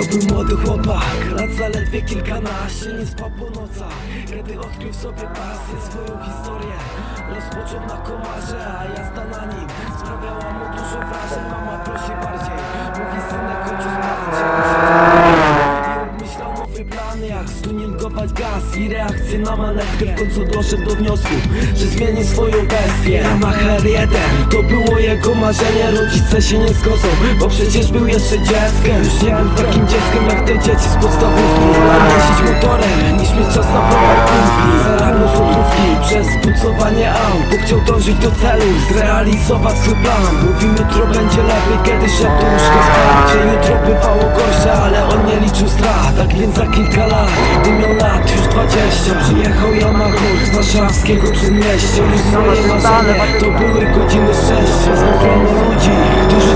był młody chłopak, lat zaledwie kilkanaście Nie spał po nocach, kiedy odkrył w sobie pasję Swoją historię rozpoczął na komarze A jazda na nim Nowe plany, jak stuningować gaz I reakcję na manetkę w końcu doszedł do wniosku Że zmieni swoją bestię Yamaha R1 To było jego marzenie, rodzice się nie zgodzą Bo przecież był jeszcze dzieckiem. Już nie był takim dzieckiem jak te dzieci z podstawówki. Wolał jeździć motorem, niż mieć czas na browar kumpli Zarabiał złotówki przez pucowanie aut Bo chciał dążyć do celu, zrealizować swój plan. Mówił jutro będzie lepiej, kiedy szedł do łóżka spać strat Tak więc za kilka lat, gdy miał lat już 20 Przyjechał Yamaha z warszawskiego przedmieścia Już swoje marzenie, to były godziny szczęścia grono ludzi, którzy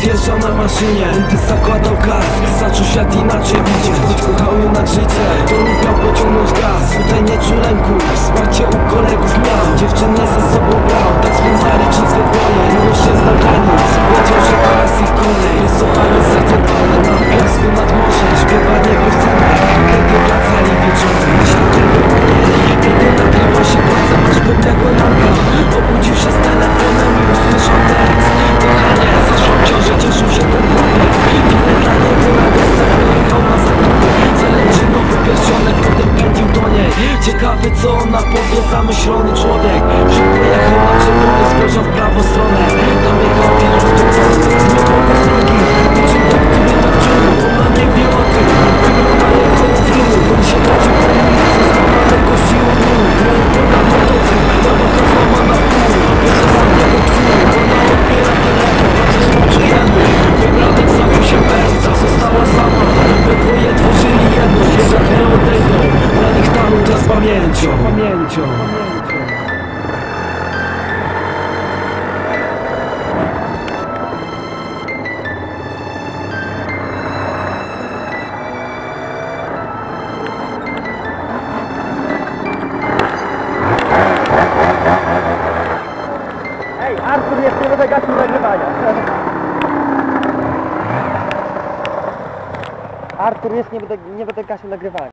odjeżdżał na maszynie Gdy zakładał kask, zaczął świat inaczej widzieć Choć kochał życie, to lubiał pociągnąć gaz. Tutaj nie czuł lęku, wsparcie u Ciekawy co ona powie, zamyślony człowiek. Szybko jechał na czerwony, spojrzał w prawą Artur, jest nie będę, nie będę gasił nagrywania.